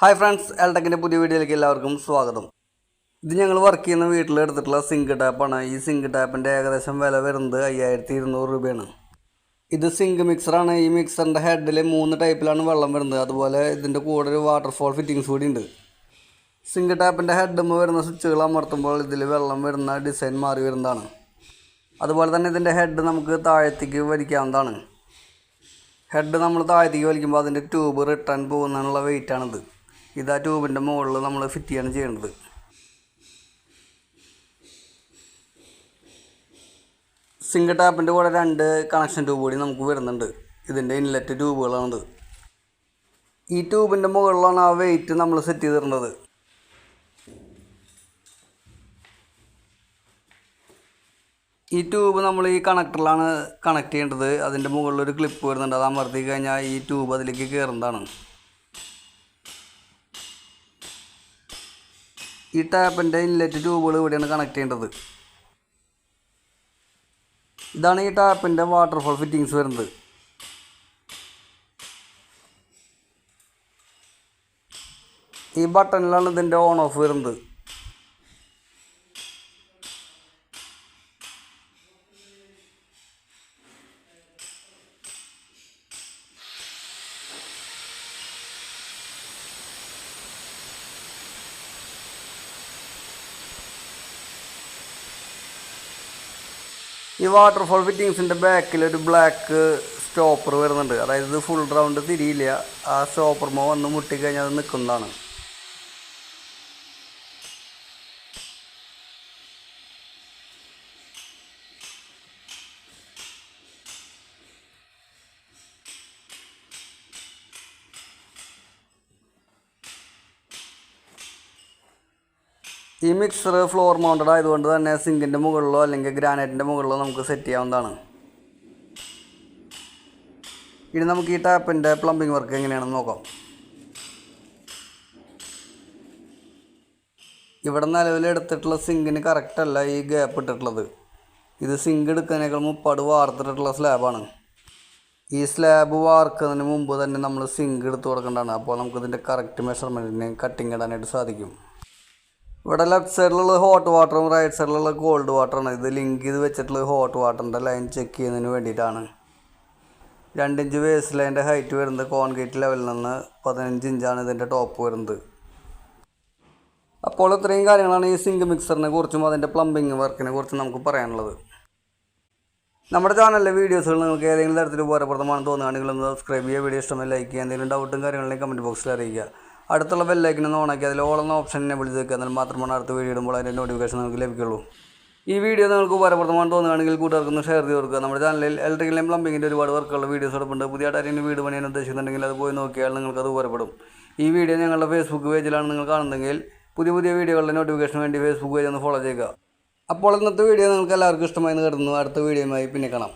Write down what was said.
Hi friends എൽടെക്കിന്റെ പുതിയ വീഡിയോയിലേക്ക് എല്ലാവർക്കും സ്വാഗതം. ഇത് ഞങ്ങൾ വർക്ക് ചെയ്യുന്ന വീട്ടിൽ എടുത്തിട്ടുള്ള സിങ്ക് ടാപ്പാണ് ഈ സിങ്ക് ടാപ്പിന്റെ ഏകദേശം വില വരുന്നത് അയ്യായിരത്തി ഇരുന്നൂറ് രൂപയാണ്. ഇത് സിങ്ക് മിക്സറാണ് ഈ മിക്സറിന്റെ ഹെഡിൽ മൂന്ന് ടൈപ്പിലാണ് വെള്ളം വരുന്നത്. അതുപോലെ ഇതിന്റെ കൂടെ ഒരു വാട്ടർഫോൾ ഫിറ്റിങ്സ് കൂടി ഉണ്ട്. സിങ്ക് ടാപ്പിന്റെ ഹെഡുമ്പോൾ വരുന്ന സ്വിച്ചുകൾ അമർത്തുമ്പോൾ ഇതിൽ വെള്ളം വരുന്ന ഡിസൈൻ മാറി വരുന്നതാണ്. അതുപോലെ തന്നെ ഇതിന്റെ ഹെഡ് നമുക്ക് താഴത്തേക്ക് വലിക്കാവുന്നതാണ്. ഹെഡ് നമ്മൾ താഴത്തേക്ക് വലിക്കുമ്പോൾ അതിന്റെ ട്യൂബ് റിട്ടേൺ പോകുന്നതിനുള്ള വെയിറ്റാണിത് ഇത് ട്യൂബിന്റെ മുകളിൽ നമ്മൾ ഫിറ്റ് ചെയ്യാണ് ചെയ്യേണ്ടത്. സിംഗിൾ ടാപ്പിന്റെ കൂടെ രണ്ട് കണക്ഷൻ ട്യൂബ് കൂടി നമുക്ക് വരുന്നുണ്ട്. ഇതിന്റെ ഇൻലെറ്റ് ട്യൂബുകളാണിത് ഈ ട്യൂബിന്റെ മുകളിലാണ് ആ വെയിറ്റ് നമ്മൾ സെറ്റ് ചെയ്തിരുന്നത്. ഈ ട്യൂബ് നമ്മൾ ഈ കണക്ടറിലാണ് കണക്ട് ചെയ്യേണ്ടത്. അതിന്റെ മുകളിൽ ഒരു ക്ലിപ്പ് വരുന്നുണ്ട്. അത് അമർത്തി കഴിഞ്ഞാൽ ഈ ട്യൂബ് അതിലേക്ക് കയറുന്നതാണ്. ഈ ടാപ്പിന്റെ ഇൻലെറ്റ് ട്യൂബുകൾ ഇവിടെയാണ് കണക്ട് ചെയ്യേണ്ടത്. ഇതാണ് ഈ ടാപ്പിന്റെ വാട്ടർഫോൾ ഫിറ്റിങ്സ് വരുന്നത്. ഈ ബട്ടണിലാണ് ഇതിന്റെ ഓൺ ഓഫ് വരുന്നത്. ഈ വാട്ടർഫോൾ ഫിറ്റിങ്സിന്റെ ബാക്കിൽ ഒരു ബ്ലാക്ക് സ്റ്റോപ്പർ വരുന്നുണ്ട്. അതായത് ഫുൾ റൗണ്ട് തിരിയില്ല. ആ സ്റ്റോപ്പർമോ വന്ന് മുട്ടിക്കഴിഞ്ഞാൽ അത് നിൽക്കുന്നതാണ് ഈ മിക്സർ ഫ്ലോർ മൗണ്ടഡ് ആയതുകൊണ്ട് തന്നെ സിങ്കിന്റെ മുകളിലോ അല്ലെങ്കിൽ ഗ്രാനൈറ്റിന്റെ മുകളിലോ നമുക്ക് സെറ്റ് ചെയ്യാവുന്നതാണ്. ഇനി നമുക്ക് ഈ ടാപ്പിന്റെ പ്ലംബിംഗ് വർക്ക് എങ്ങനെയാണെന്ന് നോക്കാം. ഇവിടെ നിലവിൽ എടുത്തിട്ടുള്ള സിങ്കിന് കറക്റ്റല്ല ഈ ഗ്യാപ്പ് ഇട്ടിട്ടുള്ളത്. ഇത് സിങ്ക് എടുക്കുന്നതിനേക്കാൾ മുപ്പാട് വാർത്തിട്ടുള്ള സ്ലാബാണ് ഈ സ്ലാബ് വാർക്കുന്നതിന് മുമ്പ് തന്നെ നമ്മൾ സിങ്ക് എടുത്ത് കൊടുക്കേണ്ടതാണ്. അപ്പോൾ നമുക്കിതിന്റെ കറക്റ്റ് മെഷർമെന്റിന് കട്ടിങ് ഇടാനായിട്ട് സാധിക്കും. ഇവിടെ ലെഫ്റ്റ് സൈഡിലുള്ള ഹോട്ട് വാട്ടറും റൈറ്റ് സൈഡിലുള്ള കോൾഡ് വാട്ടറാണ് ഇത് ലിങ്ക് ചെയ്ത് വെച്ചിട്ടുള്ള ഹോട്ട് വാട്ടറിന്റെ ലൈൻ ചെക്ക് ചെയ്യുന്നതിന് വേണ്ടിയിട്ടാണ്. രണ്ടിഞ്ച് വേസ്റ്റ് ലൈന്റെ ഹൈറ്റ് വരുന്നത് കോൺക്രീറ്റ് ലെവലിൽ നിന്ന് പതിനഞ്ച് ഇഞ്ചാണ് ഇതിന്റെ ടോപ്പ് വരുന്നത്. അപ്പോൾ ഇത്രയും കാര്യങ്ങളാണ് ഈ സിങ്ക് മിക്സറിനെ കുറിച്ചും അതിന്റെ പ്ലംബിംഗ് വർക്കിനെ കുറിച്ചും നമുക്ക് പറയാനുള്ളത്. നമ്മുടെ ചാനലിലെ വീഡിയോസുകൾ നിങ്ങൾക്ക് ഏതെങ്കിലും തരത്തിൽ ഉപകാരപ്രദമാണെന്ന് തോന്നുകയാണെങ്കിൽ ഒന്ന് സബ്സ്ക്രൈബ് ചെയ്യുക വീഡിയോ ഇഷ്ടമായി ലൈക്ക് ചെയ്യുക എന്തെങ്കിലും ഡൗട്ടും കാര്യങ്ങളെയും കമന്റ് ബോക്സിൽ അറിയിക്കുക. അടുത്തുള്ള ബെല്ലൈക്കിനൊന്ന് ഓണാക്കി അതിൽ ഓളെന്ന ഓപ്ഷനെ വിളിച്ച് വെക്കുക. എന്നാൽ മാത്രമാണ് അടുത്ത വീഡിയോ ഇടുമ്പോൾ അതിന്റെ നോട്ടിഫിക്കേഷൻ നമുക്ക് ലഭിക്കുള്ളൂ. ഈ വീഡിയോ നിങ്ങൾക്ക് ഉപകാരപ്രദമാണെന്ന് തോന്നുകയാണെങ്കിൽ കൂട്ടുകാർക്കൊന്ന് ഷെയർ ചെയ്ത് കൊടുക്കുക. നമ്മുടെ ചാനലിൽ ഇലക്ട്രിക്കലും പ്ലംബിങ്ങിന്റെ ഒരുപാട് വർക്കുള്ള വീഡിയോസ് എടുപ്പുണ്ട് പുതിയ ആരെങ്കിലും വീട് പണിയാൻ ഉദ്ദേശിക്കുന്നുണ്ടെങ്കിൽ അത് പോയി നോക്കിയാൽ നിങ്ങൾക്ക് അത് ഉപകാരപ്പെടും. ഈ വീഡിയോ ഞങ്ങളുടെ ഫേസ്ബുക്ക് പേജിലാണ് നിങ്ങൾ കാണുന്നതെങ്കിൽ പുതിയ പുതിയ വീഡിയോകളുടെ നോട്ടിഫിക്കേഷൻ വേണ്ടി ഫേസ്ബുക്ക് പേജ് ഒന്ന് ഫോളോ ചെയ്യുക. അപ്പോൾ ഇന്നത്തെ വീഡിയോ നിങ്ങൾക്ക് എല്ലാവർക്കും ഇഷ്ടമായി എന്ന് കരുതുന്നു. അടുത്ത വീഡിയോയുമായി പിന്നെ കാണാം.